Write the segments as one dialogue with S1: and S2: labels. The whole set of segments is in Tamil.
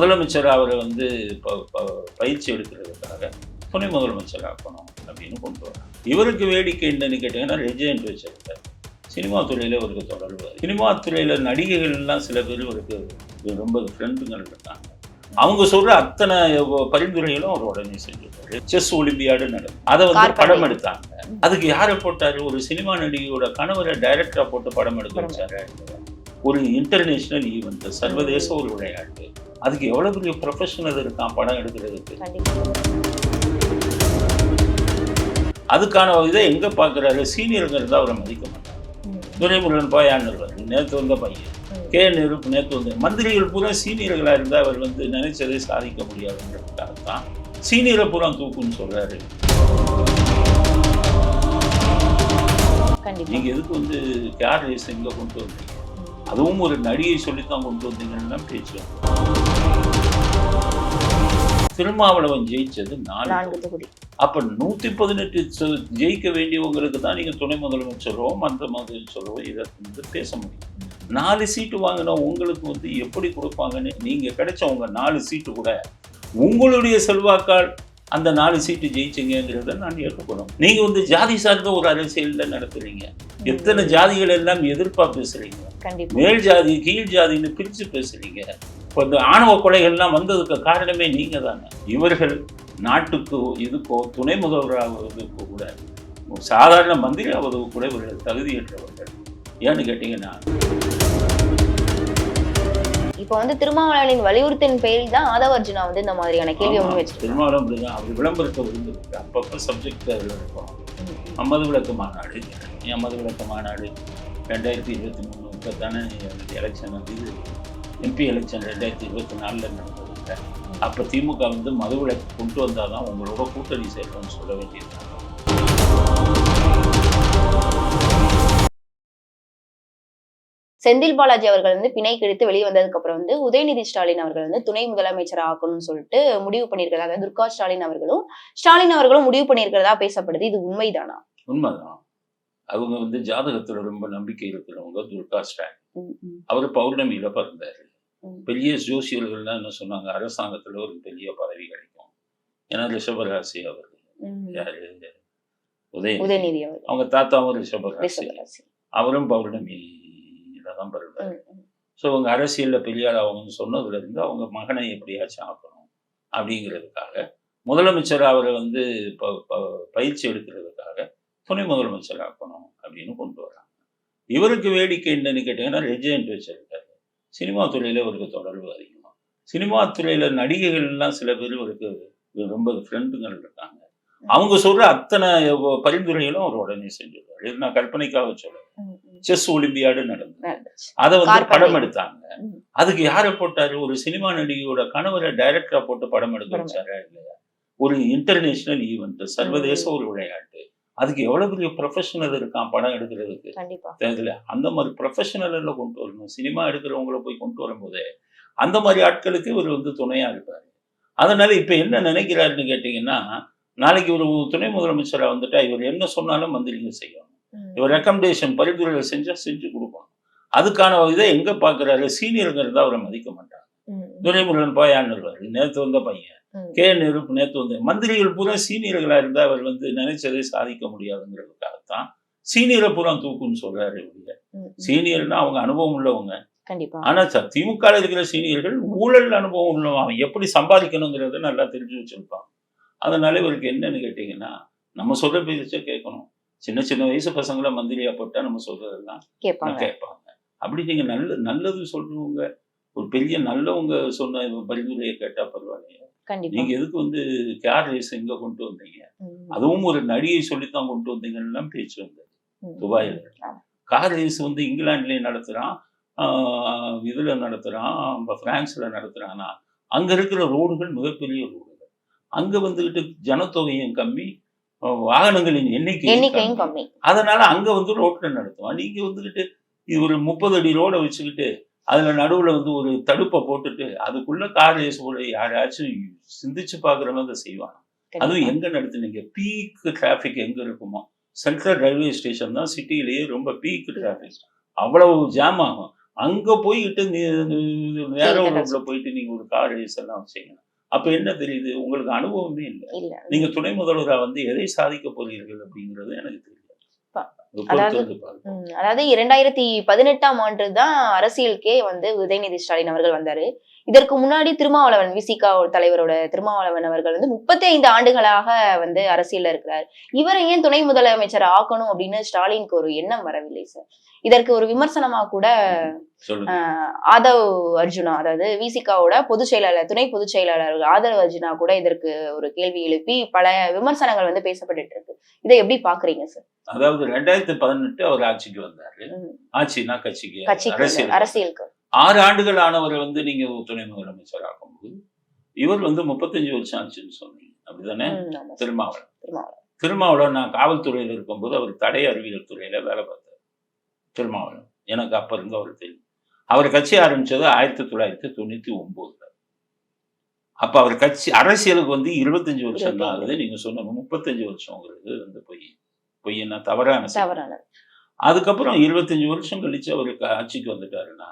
S1: முதலமைச்சர் அவரை வந்து பயிற்சி எடுக்கிறதுக்காக துணை முதலமைச்சர் ஆக்கணும் அப்படின்னு கொண்டு வராங்க. இவருக்கு வேடிக்கை என்னன்னு கேட்டீங்கன்னா ரெஜெண்ட் வச்சிருக்காரு. சினிமா துறையில இவருக்கு தொடர்பு. சினிமா துறையில நடிகைகள் எல்லாம் சில பேர் இவருக்கு ரொம்ப ஃப்ரெண்டுங்கள் இருக்காங்க. அவங்க சொல்ற அத்தனை பரிந்துரைகளும் அவர் உடனே செஞ்சிருக்காரு. செஸ் ஒலிம்பியாடு நடக்கும். அதை வந்து. படம் எடுத்தாங்க. அதுக்கு யாரை போட்டாரு? ஒரு சினிமா நடிகையோட கணவரை டைரக்டரா போட்டு படம் எடுக்க. வச்சாரு. ஒரு இன்டர்நேஷனல் ஈவெண்ட் சர்வதேச ஒரு விளையாட்டு. அதுக்கு எவ்வளவு பெரிய ப்ரொஃபஷனல் இருக்கான் படம் எடுக்கிறதுக்கு. அதுக்கான இதை எங்க பாக்குறாரு சீனியருங்கிறத அவரை மதிக்க மாட்டாங்க.
S2: ம்,
S1: துரைமுருகன் போயான்னு நேத்து வந்த பையன். கே நெருப்பு நேத்து வந்த மந்திரிகள் பூரா சீனியர்களா இருந்தா அவர் வந்து நினைச்சதை சாதிக்க முடியாதுன்றதுக்காக தான் சீனியரை பூரா தூக்குன்னு சொல்றாரு.
S2: கண்டிப்பா.
S1: நீங்க எதுக்கு வந்து கேர் ரேஸ் எங்க கொண்டு வந்தீங்க. அதுவும் ஒரு நடிகை சொல்லித்தான் கொண்டு வந்தீங்கன்னு தான் பேச்சு. திருமாவளவன் ஜெயிச்சது
S2: நான்கு. தொகுதி.
S1: அப்ப நூத்தி பதினெட்டு ஜெயிக்க வேண்டியவங்களுக்கு தான் நீங்க துணை முதலமைச்சரோ மந்திர முதலமைச்சரோ இதை வந்து பேச முடியும். நாலு சீட்டு வாங்கினா உங்களுக்கு வந்து எப்படி கொடுப்பாங்கன்னு நீங்க கிடைச்ச உங்க நாலு சீட்டு கூட உங்களுடைய செல்வாக்கால் அந்த நாலு சீட்டு ஜெயிச்சிங்கிறத நான் ஏற்றுக்கணும் நீங்க வந்து ஜாதி சார்ந்த ஒரு அரசியல்ல நடத்துறீங்க. எத்தனை ஜாதிகள் எல்லாம் எதிர்ப்பா பேசுறீங்க? மேல் ஜாதி கீழ் ஜாதின்னு பிரிச்சு பேசுறீங்க. இப்போ இந்த ஆணவ கொலைகள்லாம் வந்ததுக்கு காரணமே நீங்க தானே இவர்கள் நாட்டுக்கு இதுக்கோ துணை முதல்வராவதற்கு கூட ஒரு சாதாரண மந்திரி ஆவதற்கு கூட இவர்கள் தகுதியற்றவர்கள் ஏன்னு கேட்டீங்கன்னா
S2: இப்போ வந்து திருமாவளவனின் வலியுறுத்தின் பேரில் தான் ஆதவ அர்ஜுனா வந்து இந்த மாதிரியான முன் வச்சிருக்காங்க.
S1: திருமாவளம் அப்படிதான். அவர் விளம்பரத்தை விரும்புறது அப்பப்போ சப்ஜெக்ட் இருக்கும். அம்மது விளக்கு மாநாடு அம்மது விளக்கு மாநாடு ரெண்டாயிரத்தி இருபத்தி மூணு இப்போ தானே எலெக்ஷன் வந்து எம்பி எலெக்ஷன் ரெண்டாயிரத்தி இருபத்தி நாலில் நடந்ததுங்க. அப்போ திமுக வந்து மது விளக்கு கொண்டு வந்தால் தான் உங்களோட கூட்டணி சேர்க்கணும்னு சொல்ல வேண்டியது
S2: செந்தில் பாலாஜி அவர்கள் வந்து பிணை கிடைத்து வெளியே வந்ததுக்கு அப்புறம் வந்து உதயநிதி ஸ்டாலின் அவர்கள் வந்து துணை முதலமைச்சர் ஆக்கணும்னு சொல்லிட்டு முடிவு பண்ணியிருக்கிறதா அதாவது துர்கா ஸ்டாலின் அவர்களும் ஸ்டாலின் அவர்களும் முடிவு பண்ணியிருக்கிறதா பேசப்படுது. இது உண்மைதானா?
S1: உண்மைதான். அவங்க வந்து ஜாதகத்தில் ரொம்ப நம்பிக்கை இருக்கிறவங்க துர்கா ஸ்டாலின். அவர் பௌர்ணமியில் பிறந்தார். பெரிய ஜோசியர்கள்லாம் என்ன சொன்னாங்க? அரசாங்கத்தில் ஒரு பெரிய பதவி கிடைக்கும். ஏன்னா ரிஷபராசி அவர்
S2: ம்.
S1: யாரு?
S2: உதயநிதி. அவர்கள்.
S1: அவங்க தாத்தாவும் ரிஷபராசி. அவரும் பௌர்ணமியில தான் பிறந்தார். ஸோ அவங்க அரசியலில் பெரியார் சொன்னதுல இருந்து அவங்க மகனை எப்படியாச்சும் ஆக்கணும் அப்படிங்கிறதுக்காக முதலமைச்சர் அவரை வந்து பயிற்சி எடுக்கிறதுக்காக துணை முதலமைச்சர் ஆக்கணும் அப்படின்னு கொண்டு வராங்க. இவருக்கு வேடிக்கை என்னன்னு கேட்டீங்கன்னா ரெஜெண்ட் வச்சிருக்காரு. சினிமா துறையில இவருக்கு தொடர்பு அதிகம் சினிமா துறையில நடிகைகள் எல்லாம் சில பேர் இவருக்கு ரொம்ப ஃப்ரெண்டுங்கள் இருக்காங்க அவங்க சொல்ற அத்தனை பரிந்துரைகளும் அவர் உடனே செஞ்சிருக்காரு இது நான் கற்பனைக்காக சொல்றேன். செஸ் ஒலிம்பியாடு நடந்தது. அதை வந்து. படம் எடுத்தாங்க. அதுக்கு யாரை போட்டாரு ஒரு சினிமா நடிகையோட கணவரை டைரக்டரா போட்டு படம் எடுக்க. வச்சாரா இல்லையா ஒரு இன்டர்நேஷனல் ஈவெண்ட் சர்வதேச ஒரு விளையாட்டு அதுக்கு எவ்வளவு பெரிய ப்ரொஃபஷனல் இருக்கான் படம் எடுக்கிறதுக்கு?
S2: கண்டிப்பா.
S1: தேவையில்ல அந்த மாதிரி ப்ரொஃபஷனலில் கொண்டு வரணும். சினிமா எடுக்கிறவங்கள போய் கொண்டு வரும்போதே அந்த மாதிரி ஆட்களுக்கு இவர் வந்து துணையா இருப்பாரு. அதனால இப்ப என்ன நினைக்கிறாருன்னு கேட்டீங்கன்னா நாளைக்கு ஒரு துணை முதலமைச்சரா வந்துட்டா இவர் என்ன சொன்னாலும் மந்திரிங்க செய்யணும். இவர் ரெக்கமெண்டேஷன் பரிந்துரைகள் செஞ்சா செஞ்சு கொடுக்கணும். அதுக்கான இதை எங்க பாக்குறாரு? சீனியருங்கிறத அவரை மதிக்க மாட்டாங்க.
S2: ம், ம்.
S1: துரைமுருகன் போயான்னு நேத்து வந்த பையன். கே நெருப்பு நேத்து வந்த மந்திரிகள் பூரா சீனியர்களா இருந்தா அவர் வந்து நினைச்சதை சாதிக்க முடியாதுங்கிறதுக்காகத்தான் சீனியரை பூரா தூக்குன்னு சொல்றாரு இவங்க. சீனியர்னா அவங்க அனுபவம் உள்ளவங்க. ஆனா திமுக இருக்கிற சீனியர்கள் ஊழல் அனுபவம் உள்ளவங்க. அவன் எப்படி சம்பாதிக்கணுங்கிறத நல்லா தெரிஞ்சு வச்சிருப்பான் அதனால இவருக்கு என்னன்னு கேட்டீங்கன்னா நம்ம சொல்ற பேச்ச கேட்கணும். சின்ன சின்ன வயசு பசங்களை மந்திரியா போட்டா நம்ம சொல்றதெல்லாம்
S2: கேட்பாங்க.
S1: அப்படி நீங்க நல்ல நல்லது சொல்றவங்க ஒரு பெரிய நல்லவங்க சொன்ன பரிந்துரையை கேட்டா பரவாயில்லையே. நீங்க எதுக்கு வந்து கேர் ரேஸ் எங்க கொண்டு வந்தீங்க? அதுவும் ஒரு நடிகை சொல்லித்தான் கொண்டு வந்தீங்கன்னா பேச்சு வந்தது. துபாயில். கார் ரேஸ் வந்து இங்கிலாந்துலேயே நடத்துகிறான் இதில் நடத்துகிறான் நம்ம ஃப்ரான்ஸில் நடத்துகிறான்னா அங்கே இருக்கிற ரோடுகள் மிகப்பெரிய ரோடுகள். அங்கே வந்துக்கிட்டு ஜனத்தொகையும் கம்மி. வாகனங்களின் எண்ணிக்கை
S2: எண்ணிக்கையும் கம்மி.
S1: அதனால அங்கே வந்து ரோட்டில் நடத்துவான். நீங்கள் வந்துக்கிட்டு இது ஒரு முப்பது அடி ரோடை வச்சுக்கிட்டு அதில் நடுவில் வந்து ஒரு தடுப்பை போட்டுட்டு அதுக்குள்ளே கார் ரேஸ் போட யாராச்சும் சிந்திச்சு பார்க்குறவங்க அதை செய்வாங்க. அதுவும். எங்க நடத்துனீங்க? பீக் டிராஃபிக் எங்க இருக்குமோ? சென்ட்ரல் ரயில்வே ஸ்டேஷன் தான் சிட்டிலேயே ரொம்ப பீக் டிராஃபிக் அவ்வளவு ஜாம் ஆகும். அங்க நீ- நேர
S2: சரி,
S1: ரோட்ல போயிட்டு நீங்க ஒரு கார் ரேஸ் எல்லாம் செய்யணும். அப்ப என்ன தெரியுது? உங்களுக்கு அனுபவமே இல்லை.
S2: இல்ல.
S1: நீங்க துணை முதல்வரா வந்து எதை சாதிக்க போறீர்கள் அப்படிங்கிறது எனக்கு ஒரு
S2: அதாவது- இரண்டாயிரத்தி பதினெட்டாம் ஆண்டு தான் அரசியலுக்கே வந்து உதயநிதி ஸ்டாலின் அவர்கள் வந்தாரு. இதற்கு முன்னாடி திருமாவளவன் விசிகா தலைவரோட திருமாவளவன் அவர்கள் வந்து முப்பத்தி ஐந்து ஆண்டுகளாக வந்து அரசியல்ல இருக்கிறார். இவரை ஏன் துணை முதலமைச்சர் ஆக்கணும் அப்படின்னு ஸ்டாலினுக்கு ஒரு எண்ணம் வரவில்லை சார் இதற்கு ஒரு விமர்சனமா கூட ஆதவ் அர்ஜுனா அதாவது விசிகாவோட பொதுச் செயலாளர் துணை பொதுச் செயலாளர் ஆதவ் அர்ஜுனா கூட இதற்கு ஒரு கேள்வி எழுப்பி பல விமர்சனங்கள் வந்து பேசப்பட்டுட்டு இருக்கு. இதை எப்படி பாக்குறீங்க சார்
S1: அதாவது ரெண்டாயிரத்தி பதினெட்டு அவர் ஆட்சிக்கு வந்தாரு. ஆட்சினா கட்சிக்கு அரசியல்.
S2: அரசியலுக்கு.
S1: ஆறு ஆண்டுகள் ஆனவரை வந்து நீங்க துணை முதலமைச்சர் ஆக்கும்போது இவர் வந்து முப்பத்தஞ்சு வருஷம் ஆச்சுன்னு சொன்னீங்க. அப்படிதானே. திருமாவளவன்.
S2: திருமாவளவன்.
S1: நான் காவல்துறையில இருக்கும்போது அவர் தடை அறிவியல் துறையில வேலை பார்த்தார். திருமாவளவன். எனக்கு அப்ப இருந்து அவர் தெரியும். அவர் கட்சி ஆரம்பிச்சது ஆயிரத்தி தொள்ளாயிரத்தி தொண்ணூத்தி ஒன்பதுல அப்ப அவர் கட்சி அரசியலுக்கு வந்து இருபத்தஞ்சு வருஷம் தான் ஆகுது. நீங்க சொன்ன முப்பத்தஞ்சு வருஷங்கிறது வந்து பொய் பொய்னா தவறான.
S2: தவறானது
S1: அதுக்கப்புறம் இருபத்தஞ்சு வருஷம் கழிச்சு அவர் ஆட்சிக்கு வந்துட்டாருன்னா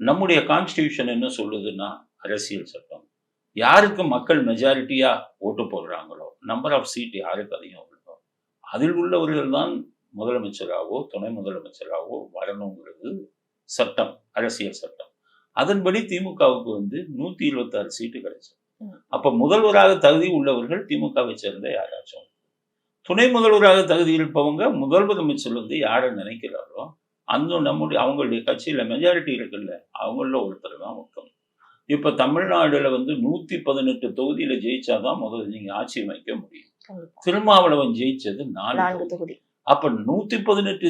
S1: நம்முடைய கான்ஸ்டியூஷன் என்ன சொல்லுதுன்னா அரசியல் சட்டம். யாருக்கு மக்கள் மெஜாரிட்டியா ஓட்டு போடுறாங்களோ நம்பர் ஆஃப் சீட் யாருக்கு அதிகம் உள்ளதோ அதில் உள்ளவர்கள் தான் முதலமைச்சராகவோ துணை முதலமைச்சராகவோ வரணுங்கிறது சட்டம் அரசியல் சட்டம். அதன்படி திமுகவுக்கு வந்து நூத்தி இருபத்தாறு சீட்டு கிடைச்சது. அப்ப முதல்வராக தகுதி உள்ளவர்கள் திமுகவை சேர்ந்த யாராச்சும் துணை முதல்வராக தகுதி இருப்பவங்க முதல் முதலமைச்சர் வந்து யாரை நினைக்கிறாரோ அந்த நம்முடைய அவங்களுடைய கட்சியில மெஜாரிட்டி இருக்குல்ல அவங்கள ஒருத்தர் தான் முக்கியம் இப்ப தமிழ்நாடுல வந்து நூத்தி பதினெட்டு தொகுதியில ஜெயிச்சாதான் முதல்ல நீங்க ஆட்சி அமைக்க முடியும். திருமாவளவன் ஜெயிச்சது நாலு தொகுதி. அப்ப நூத்தி பதினெட்டு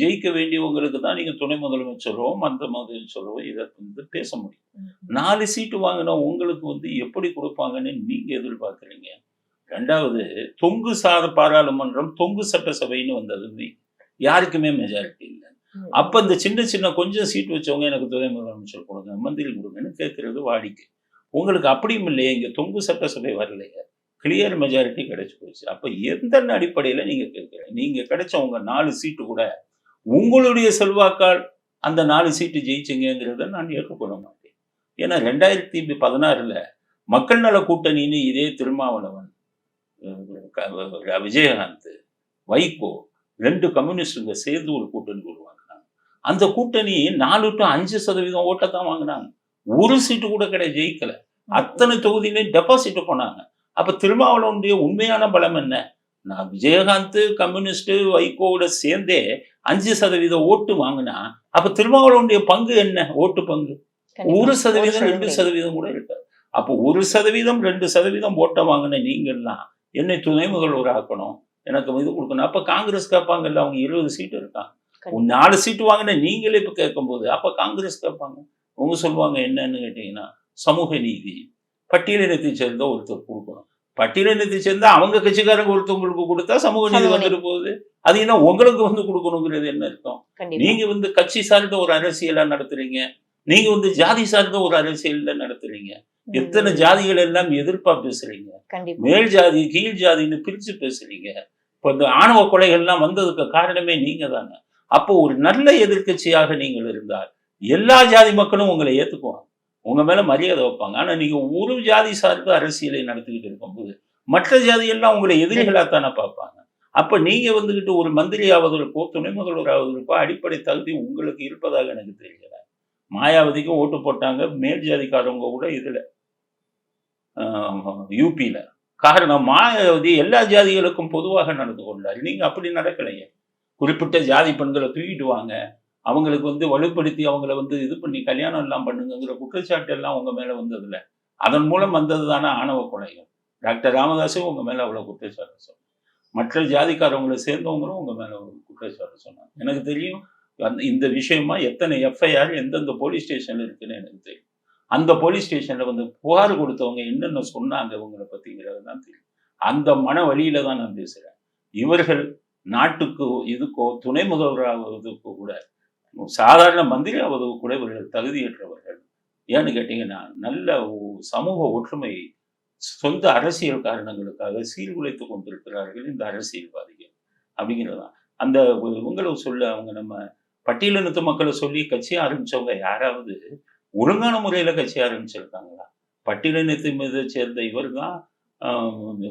S1: ஜெயிக்க வேண்டியவங்களுக்கு தான் நீங்க துணை முதலமைச்சரோ மந்திர முதலமைச்சரோ இதை வந்து பேச முடியும். நாலு சீட்டு வாங்கினா உங்களுக்கு வந்து எப்படி கொடுப்பாங்கன்னு நீங்க எதிர்பார்க்குறீங்க ரெண்டாவது தொங்கு சாத பாராளுமன்றம் தொங்கு சட்டசபைன்னு வந்தது. யாருக்குமே மெஜாரிட்டி இல்லை. அப்ப இந்த சின்ன சின்ன கொஞ்சம் சீட் வச்சவங்க எனக்கு துணை முதலமைச்சர் கொடுங்க மந்திரி கொடுங்கன்னு கேட்கறது வாடிக்கை. உங்களுக்கு அப்படியும் இல்லையே இங்க தொங்கு சட்டசபை வரலையே. கிளியர் மெஜாரிட்டி கிடைச்சு போச்சு. அப்ப எந்த அடிப்படையில நீங்க கேட்குறீங்க நீங்க கிடைச்ச உங்க நாலு சீட்டு கூட உங்களுடைய செல்வாக்கால் அந்த நாலு சீட்டு ஜெயிச்சிங்கிறத நான் ஏற்றுக்கொள்ள மாட்டேன். ஏன்னா ரெண்டாயிரத்தி பதினாறுல மக்கள் நல கூட்டணின்னு இதே திருமாவளவன் விஜயகாந்த் வைகோ ரெண்டு கம்யூனிஸ்டுங்க சேர்ந்து ஒரு கூட்டணி உருவாக்குனாங்க அந்த கூட்டணி நாலு டு அஞ்சு சதவீதம் ஓட்டை தான் வாங்கினாங்க. ஒரு சீட்டு கூட கிடையாது ஜெயிக்கல. அத்தனை தொகுதியிலையும் டெபாசிட் போனாங்க. அப்ப திருமாவளவனுடைய உண்மையான பலம் என்ன? நான் விஜயகாந்த் கம்யூனிஸ்ட் வைகோவோட சேர்ந்தே அஞ்சு சதவீத ஓட்டு வாங்கினா அப்ப திருமாவளவனுடைய பங்கு என்ன? ஓட்டு பங்கு. ஒரு சதவீதம் ரெண்டு. சதவீதம் கூட இருக்காது. அப்போ ஒரு சதவீதம் ரெண்டு சதவீதம் ஓட்டை வாங்கின நீங்கள்லாம் என்னை துணை முதல்வர் ஆக்கணும் எனக்கு இது கொடுக்கணும். அப்ப காங்கிரஸ் கேட்பாங்கல்ல அவங்க இருபது சீட்டு இருக்காங்க நாலு சீட்டு வாங்கின நீங்களே இப்ப கேட்கும்போது அப்ப காங்கிரஸ் கேட்பாங்க. அவங்க சொல்லுவாங்க என்னன்னு கேட்டீங்கன்னா சமூக நீதி. பட்டியலினத்தை சேர்ந்த ஒருத்தர் கொடுக்கணும். பட்டியலினத்தை சேர்ந்த அவங்க கட்சிக்காரங்க ஒருத்தவங்களுக்கு கொடுத்தா சமூக நீதி. வந்துட்டு போகுது. அது என்ன உங்களுக்கு வந்து கொடுக்கணுங்கிறது என்ன அர்த்தம்? நீங்க வந்து கட்சி சார்ந்த ஒரு அரசியலா நடத்துறீங்க. நீங்க வந்து ஜாதி சார்ந்த ஒரு அரசியல்ல நடத்துறீங்க. எத்தனை ஜாதிகள் எல்லாம் எதிர்ப்பா பேசுறீங்க? மேல் ஜாதி கீழ் ஜாதின்னு பிரிச்சு பேசுறீங்க. இப்போ இந்த ஆணவ கொலைகள்லாம் வந்ததுக்கு காரணமே நீங்க தானே. அப்போ ஒரு நல்ல எதிர்க்கட்சியாக நீங்கள் இருந்தால் எல்லா ஜாதி மக்களும் உங்களை ஏத்துக்குவாங்க. உங்க மேல மரியாதை வைப்பாங்க. ஆனா நீங்க ஒரு ஜாதி சார்ந்த அரசியலை நடத்திக்கிட்டு இருக்கும்போது மற்ற ஜாதி எல்லாம் உங்களை எதிரிகளா தானே பார்ப்பாங்க. அப்ப நீங்க வந்துகிட்டு ஒரு மந்திரி ஆவதற்கோ துணை முதல்வர் ஆவதற்கோ அடிப்படை தகுதி உங்களுக்கு இருப்பதாக எனக்கு தெரியல. மாயாவதிக்கு ஓட்டு போட்டாங்க மேல் ஜாதிக்காரவங்க கூட இதுல. யூபியில காரணம் மாயாவதி எல்லா ஜாதிகளுக்கும் பொதுவாக நடந்து கொண்டார். நீங்க அப்படி நடக்கலையே. குறிப்பிட்ட ஜாதி பெண்களை தூக்கிட்டு வாங்க. அவங்களுக்கு வந்து வலுப்படுத்தி அவங்கள வந்து இது பண்ணி கல்யாணம் எல்லாம் பண்ணுங்கிற குற்றச்சாட்டு எல்லாம் உங்க மேல வந்ததுல அதன் மூலம் வந்தது தானே ஆணவ கொலைகள் டாக்டர் ராமதாஸும் உங்க மேல அவ்வளவு குற்றச்சாட்டு சொன்னாங்க மற்ற ஜாதிக்காரவங்களை சேர்ந்தவங்களும் உங்க மேல ஒரு குற்றச்சாட்டு சொன்னாங்க. எனக்கு தெரியும் அந்த இந்த விஷயமா எத்தனை எஃப்ஐஆர் எந்தெந்த போலீஸ் ஸ்டேஷன்ல இருக்குன்னு எனக்கு தெரியும். அந்த போலீஸ் ஸ்டேஷன்ல வந்து புகார் கொடுத்தவங்க என்னென்ன சொன்னாங்க இவங்களை பத்திங்கிறது தான் தெரியும். அந்த மன வழியில தான் நான் பேசுறேன். இவர்கள் நாட்டுக்கு இதுக்கோ துணை முதல்வராவதுக்கோ கூட சாதாரண மந்திரி ஆவதுக்கு கூட இவர்கள் தகுதியற்றவர்கள். ஏன்னு கேட்டீங்கன்னா நல்ல சமூக ஒற்றுமையை சொந்த அரசியல் காரணங்களுக்காக சீர்குலைத்து கொண்டிருக்கிறார்கள் இந்த அரசியல்வாதிகள். அப்படிங்கிறதான் அந்த உங்களை சொல்ல அவங்க நம்ம பட்டியலினத்து மக்களை சொல்லி கட்சி ஆரம்பிச்சவங்க யாராவது ஒழுங்கான முறையில கட்சி ஆரம்பிச்சிருக்காங்களா? பட்டியலினத்தை மீது சேர்ந்த இவர் தான்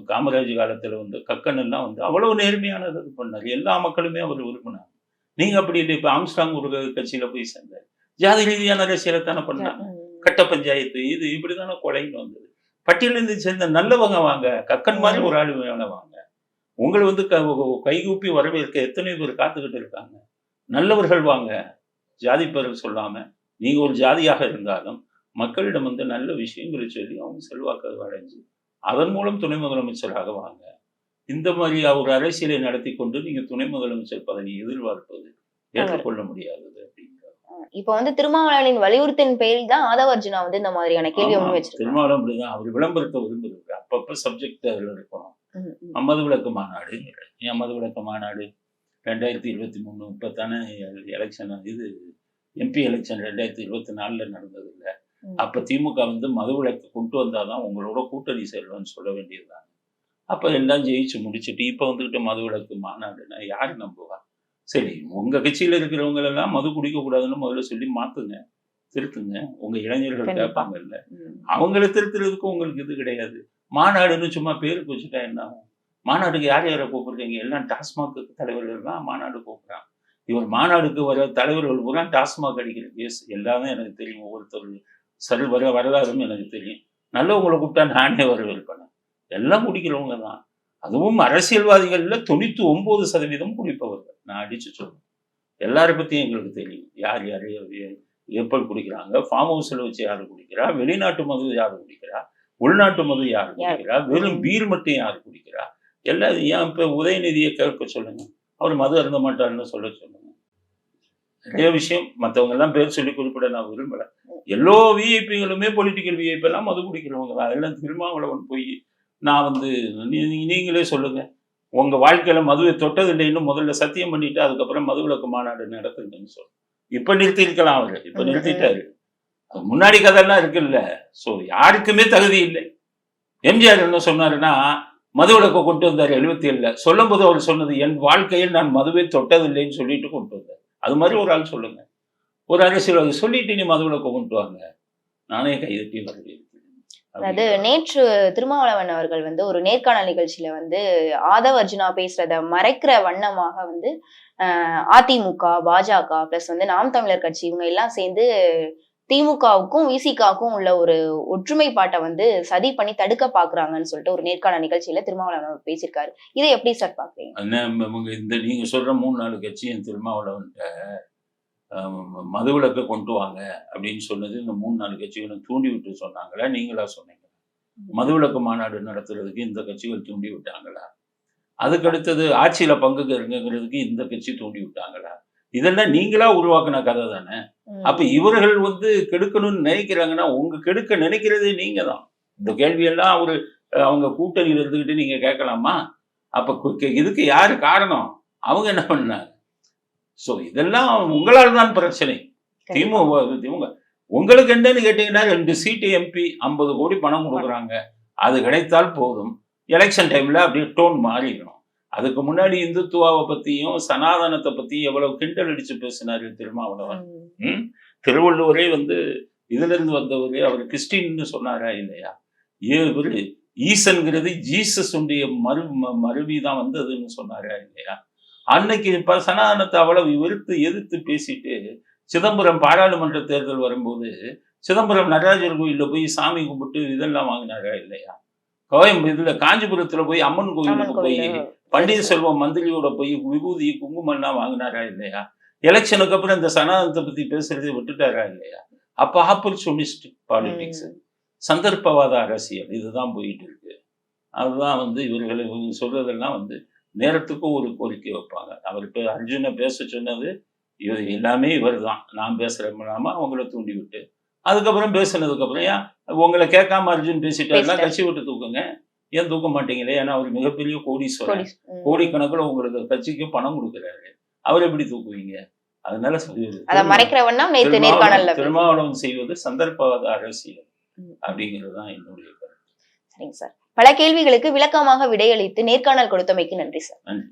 S1: காமராஜ் காலத்துல வந்து கக்கன் எல்லாம் வந்து அவ்வளவு நேர்மையானது இது பண்ணார். எல்லா மக்களுமே அவர் விரும்பினாங்க. நீங்க அப்படி இல்லை இப்ப ஆம்ஸ்டாங் ஒரு கட்சியில போய் சேர்ந்தார் ஜாதி ரீதியான அரசியலை தானே பண்ணாங்க. கட்ட பஞ்சாயத்து இது இப்படிதானே கொலைன்னு வந்தது. பட்டியலிருந்து சேர்ந்த நல்லவங்க வாங்க கக்கன் மாதிரி ஒரு ஆளு வாங்க. உங்களை வந்து க- கைகூப்பி வரவேற்க எத்தனை பேர் காத்துக்கிட்டு இருக்காங்க. நல்லவர்கள் வாங்க ஜாதி பேர்கள் சொல்லாம நீங்க ஒரு ஜாதியாக இருந்தாலும் மக்களிடம் வந்து நல்ல விஷயங்களை சொல்லி அவங்க செல்வாக்கு அடைஞ்சு அதன் மூலம் துணை முதலமைச்சராக வாங்க. இந்த மாதிரி ஒரு அரசியலை நடத்தி கொண்டு நீங்க துணை முதலமைச்சர் பதவி எதிர்பார்ப்பது ஏற்றுக்கொள்ள முடியாதது
S2: இப்ப வந்து திருமாவளவனின் வலியுறுத்தின் பேரில் தான் ஆதவ அர்ஜுனா வந்து இந்த மாதிரியான கேள்வி முன் வச்சிருக்காங்க.
S1: திருமாவளவன் அப்படிதான். அவர் விளம்பரத்தை விரும்புகிறார் அப்பப்ப சப்ஜெக்ட் அதுல இருக்கணும்.
S2: ம், ம்.
S1: மது விளக்கு மாநாடு ஏன் மது விளக்கு மாநாடு. ரெண்டாயிரத்தி இருபத்தி மூணு இப்போ தானே எலெக்ஷன் இது எம்பி எலெக்ஷன் ரெண்டாயிரத்தி இருபத்தி நாலில் நடந்தது இல்லை
S2: ம்.
S1: அப்போ திமுக வந்து மது விளக்கு கொண்டு வந்தாதான் உங்களோட கூட்டணி செல்வம்னு சொல்ல வேண்டியதுதான். அப்போ எல்லாம் ஜெயிச்சு முடிச்சுட்டு இப்போ வந்துக்கிட்டு மது விளக்கு மாநாடுனா யார் நம்புவா? சரி உங்கள் கட்சியில் இருக்கிறவங்க எல்லாம் மது குடிக்கக்கூடாதுன்னு முதல்ல சொல்லி மாற்றுங்க திருத்துங்க. உங்கள் இளைஞர்கள். கேட்பாங்கல்ல. அவங்கள திருத்துறதுக்கு உங்களுக்கு இது கிடையாது. மாநாடுன்னு சும்மா பேருக்கு வச்சுட்டா என்ன ஆகும்? மாநாடுக்கு யார் யாரை கூப்பிடுறீங்க எல்லாம் டாஸ்மாக் தலைவர்கள் தான் மாநாடு கூப்பிடுறாங்க. இவர் மாநாடுக்கு வர தலைவர்கள் பூரா டாஸ்மாக் அடிக்கிற கேஸ் எல்லாமே எனக்கு தெரியும். ஒவ்வொருத்தர் சரி வர வரலாறும் எனக்கு தெரியும். நல்லவங்களை கூப்பிட்டா நானே வரவேற்பேன். எல்லாம் குடிக்கிறவங்க தான். அதுவும் அரசியல்வாதிகள்ல தொண்ணூத்தி ஒன்பது சதவீதம் குடிப்பவர்கள். நான் அடிச்சு சொல்றேன். எல்லாரை பத்தியும் எங்களுக்கு தெரியும். யார் யார் எப்படி குடிக்கிறாங்க? ஃபார்ம் ஹவுஸ்ல வச்சு யாரு குடிக்கிறா? வெளிநாட்டு மது யாரு குடிக்கிறா? உள்நாட்டு மது யாரு? குடிக்கிறா? வெறும் பீர் மட்டும் யாரு குடிக்கிறா? எல்லாம் ஏன் இப்ப உதயநிதியை கேட்க சொல்லுங்க. அவர் மது அருந்த மாட்டாருன்னு சொல்ல சொல்லுங்க. நிறைய விஷயம் மத்தவங்க எல்லாம் பேர் சொல்லி குறிப்பிட நான் விரும்பல. எல்லோ விஐபிகளுமே பொலிட்டிக்கல் விஐபி எல்லாம் மது குடிக்கிறவங்க தான். அதெல்லாம் திருமாவளவன் போய் நான் வந்து நீங்களே சொல்லுங்க. உங்க வாழ்க்கையில மதுவை தொட்டது இல்லைன்னு முதல்ல சத்தியம் பண்ணிட்டு அதுக்கப்புறம் மதுவிலக்கு மாநாடு நடத்துங்கன்னு சொல்லு இப்ப நிறுத்தி இருக்கலாம் அவரு. இப்ப நிறுத்திட்டாரு. அது முன்னாடி கதையெல்லாம் இருக்குல்ல. சோ யாருக்குமே தகுதி இல்லை. எம்ஜிஆர் என்ன சொன்னாருன்னா மதுவிலக்கை கொண்டு வந்தார் எழுபத்தி ஏழுல சொல்லும் போது அவர் சொன்னது என் வாழ்க்கையில் நான் மதுவை தொட்டதில்லைன்னு சொல்லிட்டு கொண்டு வந்தார். அது மாதிரி ஒரு ஆள் சொல்லுங்க. ஒரு அரசியல்வாதி சொல்லிட்டு நீ மதுவிலக்கை கொண்டு வாங்க. நானே கைதட்டி வரவேற்கிறேன்
S2: அதாவது நேற்று திருமாவளவன் அவர்கள் வந்து ஒரு நேர்காணல் நிகழ்ச்சியில வந்து ஆதவ அர்ஜுனா பேசுறத மறைக்கிற வண்ணமாக வந்து அதிமுக பாஜக பிளஸ் வந்து நாம் தமிழர் கட்சி இவங்க எல்லாம் சேர்ந்து திமுகவுக்கும் விசிகாவுக்கும் உள்ள ஒரு ஒற்றுமைப்பாட்டை வந்து சதி பண்ணி தடுக்க பாக்குறாங்கன்னு சொல்லிட்டு ஒரு நேர்காணல் நிகழ்ச்சியில திருமாவளவன் பேசியிருக்காரு. இதை எப்படி சார் பாக்குறீங்க?
S1: இந்த நீங்க சொல்ற மூணு நாலு கட்சியும் திருமாவளவன்ட்ட ஆஹ், மதுவிலக்கை கொண்டு வாங்க அப்படின்னு சொன்னது இந்த மூணு நாலு கட்சிகளும் தூண்டி விட்டு சொன்னாங்களா? நீங்களா சொன்னீங்க மதுவிலக்கு மாநாடு நடத்துறதுக்கு இந்த கட்சிகள் தூண்டி விட்டாங்களா? அதுக்கடுத்தது ஆட்சியில பங்கு இருங்கிறதுக்கு இந்த கட்சி தூண்டி விட்டாங்களா? இதெல்லாம் நீங்களா உருவாக்குன கதை தானே. அப்ப இவர்கள் வந்து கெடுக்கணும்னு நினைக்கிறாங்கன்னா உங்க கெடுக்க நினைக்கிறதே நீங்க தான். இந்த கேள்வியெல்லாம் அவரு அவங்க கூட்டணியில் இருந்துகிட்டு நீங்க கேட்கலாமா? அப்ப இதுக்கு யாரு காரணம்? அவங்க என்ன பண்ணாங்க? சோ இதெல்லாம் உங்களால் தான் பிரச்சனை. திமுக திமுக. உங்களுக்கு என்னன்னு கேட்டீங்கன்னா ரெண்டு சீட்டு எம்பி ஐம்பது கோடி பணம் கொடுக்குறாங்க. அது கிடைத்தால் போதும். எலெக்ஷன் டைம்ல அப்படியே டோன் மாறிடும் அதுக்கு முன்னாடி இந்துத்துவாவை பத்தியும் சனாதனத்தை பத்தியும் எவ்வளவு கிண்டல் அடிச்சு பேசினாரு திருமாவளவன்
S2: ம்.
S1: ம்? திருவள்ளுவரே வந்து இதுல இருந்து வந்தவர் அவர் கிறிஸ்டின்னு சொன்னாரா இல்லையா ஏ இவரு ஈசன்கிறது ஜீசஸ் உடைய மறு ம- மருவி தான் வந்ததுன்னு சொன்னாரா இல்லையா அன்னைக்கு இப்ப சனாதனத்தை அவ்வளவு வெறுத்து எதிர்த்து பேசிட்டு சிதம்பரம் பாராளுமன்ற தேர்தல் வரும்போது சிதம்பரம் நடராஜர் கோயில்ல போய் சாமி கும்பிட்டு இதெல்லாம் வாங்கினாரா இல்லையா கோயம் இதுல காஞ்சிபுரத்துல போய் அம்மன் கோயிலுக்கு போய்
S2: கோவில்ல
S1: பன்னீர்செல்வம் மந்திரியோட போய் விபூதி குங்குமம் எல்லாம் வாங்கினாரா இல்லையா? எலெக்ஷனுக்கு அப்புறம் இந்த சனாதனத்தை பத்தி பேசுறதை விட்டுட்டாரா இல்லையா? அப்ப ஆப்பர்ச்சுனிஸ்ட் பாலிடிக்ஸ். சந்தர்ப்பவாத அரசியல் இதுதான் போயிட்டு இருக்கு. அதுதான் வந்து இவர்கள் இவங்க சொல்றதெல்லாம் வந்து நேரத்துக்கு ஒரு கோரிக்கை வைப்பாங்க. அவர் இப்போ அர்ஜுனை பேச சொன்னது இது எல்லாமே இவர் தான் நான் பேசுறேன்னாம அவங்கள தூண்டி விட்டு அதுக்கப்புறம் பேசுனதுக்கு அப்புறம் ஏன் உங்களை கேட்காம அர்ஜுன் பேசிட்டாருன்னா
S2: பேசிட்டாரு.
S1: கட்சி விட்டு தூக்குங்க. ஏன் தூக்க மாட்டீங்களே? ஏன்னா அவர் மிகப்பெரிய கோடீஸ்வரன்
S2: கோடி- ம்.
S1: கோடிக்கணக்கில் உங்களுக்கு கட்சிக்கு பணம் கொடுக்குறாரு. அவர் எப்படி தூக்குவீங்க? அதனால
S2: நேத்து
S1: திருமாவளவன் செய்வது சந்தர்ப்பவாத அரசியல். அப்படிங்கிறது தான் என்னுடைய கருத்து.
S2: சரிங்க சார். பல கேள்விகளுக்கு விளக்கமாக விடையளித்து நேர்காணல் கொடுத்தமைக்கு நன்றி சார்.
S1: நன்றி.